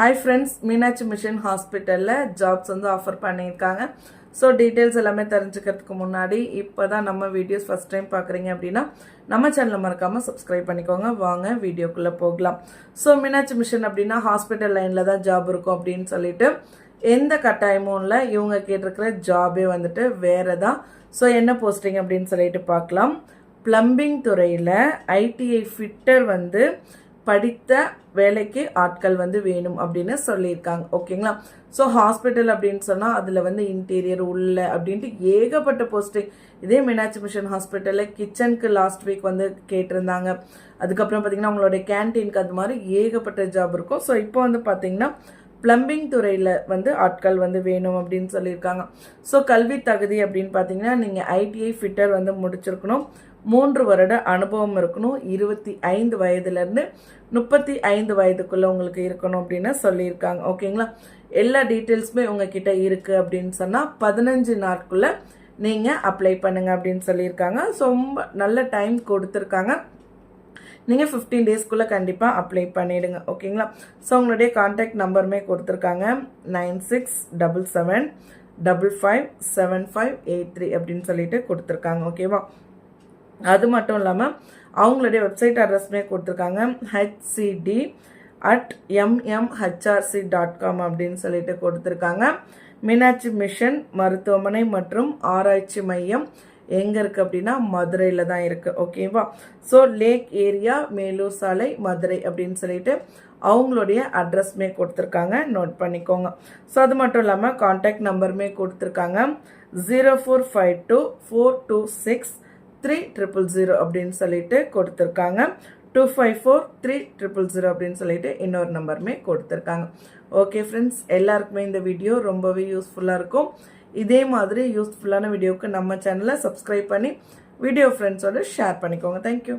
Hi friends Meenakshi mission ஹாஸ்பிட்டலில் jobs வந்து offer பண்ணியிருக்காங்க. ஸோ டீட்டெயில்ஸ் எல்லாமே தெரிஞ்சுக்கிறதுக்கு முன்னாடி இப்போ தான் நம்ம வீடியோஸ் ஃபஸ்ட் டைம் பார்க்குறீங்க அப்படின்னா நம்ம சேனலை மறக்காமல் சப்ஸ்கிரைப் பண்ணிக்கோங்க. வாங்க வீடியோக்குள்ளே போகலாம். ஸோ மீனாட்சி மிஷன் அப்படின்னா ஹாஸ்பிட்டல் லைனில் தான் ஜாப் இருக்கும் அப்படின்னு சொல்லிட்டு எந்த கட்டாயமும் இல்லை இவங்க கேட்டிருக்கிற ஜாபே வந்துட்டு வேறு தான் ஸோ என்ன போஸ்டிங் அப்படின்னு சொல்லிட்டு பார்க்கலாம். ப்ளம்பிங் துறையில் ஐடிஐ ஃபிட்டர் வந்து படித்த வேலைக்கு ஆட்கள் வந்து வேணும் அப்படின்னு சொல்லியிருக்காங்க. ஓகேங்களா? ஸோ ஹாஸ்பிட்டல் அப்படின்னு சொன்னால் அதில் வந்து இன்டீரியர் உள்ள அப்படின்ட்டு ஏகப்பட்ட போஸ்டிங் இதே மீனாட்சி மிஷன் ஹாஸ்பிட்டலில் கிச்சனுக்கு லாஸ்ட் வீக் வந்து கேட்டிருந்தாங்க. அதுக்கப்புறம் பார்த்தீங்கன்னா அவங்களோட கேன்டீனுக்கு அது மாதிரி ஏகப்பட்ட ஜாப் இருக்கும். ஸோ இப்போ வந்து பார்த்தீங்கன்னா பிளம்பிங் துறையில் வந்து ஆட்கள் வந்து வேணும் அப்படின்னு சொல்லியிருக்காங்க. ஸோ கல்வி தகுதி அப்படின்னு பார்த்தீங்கன்னா நீங்கள் ஐடிஐ ஃபிட்டர் வந்து முடிச்சிருக்கணும். மூன்று வருட அனுபவம் இருக்கணும். இருபத்தி ஐந்து வயதுலேருந்து முப்பத்தி ஐந்து வயதுக்குள்ளே உங்களுக்கு இருக்கணும் அப்படின்னு சொல்லியிருக்காங்க. ஓகேங்களா? எல்லா டீட்டெயில்ஸுமே உங்ககிட்ட இருக்குது அப்படின்னு சொன்னால் பதினஞ்சு நாட்குள்ளே நீங்கள் அப்ளை பண்ணுங்கள் அப்படின்னு சொல்லியிருக்காங்க. ஸோ ரொம்ப நல்ல டைம் கொடுத்துருக்காங்க. நீங்கள் ஃபிஃப்டீன் டேஸ்க்குள்ளே கண்டிப்பாக அப்ளை பண்ணிவிடுங்க ஓகேங்களா ஸோ உங்களுடைய கான்டாக்ட் நம்பருமே கொடுத்துருக்காங்க nine six double seven double five seven five eight three அப்படின்னு சொல்லிட்டு கொடுத்துருக்காங்க ஓகேவா அது மட்டும் இல்லாமல் அவங்களுடைய வெப்சைட் அட்ரஸ்மே கொடுத்துருக்காங்க HCD at MMHRC dot com அப்படின்னு சொல்லிட்டு கொடுத்துருக்காங்க. மீனாட்சி மிஷன் மருத்துவமனை மற்றும் ஆராய்ச்சி மையம் எங்கே இருக்குது அப்படின்னா மதுரையில் தான் இருக்குது ஓகேவா ஸோ லேக் ஏரியா மேலூர் சாலை மதுரை அப்படின்னு சொல்லிட்டு அவங்களுடைய அட்ரஸ்மே கொடுத்துருக்காங்க. நோட் பண்ணிக்கோங்க. ஸோ அது மட்டும் இல்லாமல் காண்டாக்ட் நம்பருமே கொடுத்துருக்காங்க. Zero four five two four two six three triple zero அப்படின்னு சொல்லிட்டு கொடுத்துருக்காங்க. Two five four three triple zero அப்படின்னு சொல்லிட்டு இன்னொரு நம்பருமே கொடுத்துருக்காங்க. ஓகே ஃப்ரெண்ட்ஸ் எல்லாருக்குமே இந்த வீடியோ ரொம்பவே யூஸ்ஃபுல்லாக இருக்கும். இதே மாதிரி யூஸ்ஃபுல்லான வீடியோவுக்கு நம்ம சேனலை சப்ஸ்கிரைப் பண்ணி வீடியோ ஃப்ரெண்ட்ஸோட ஷேர் பண்ணிக்கோங்க. தேங்க்யூ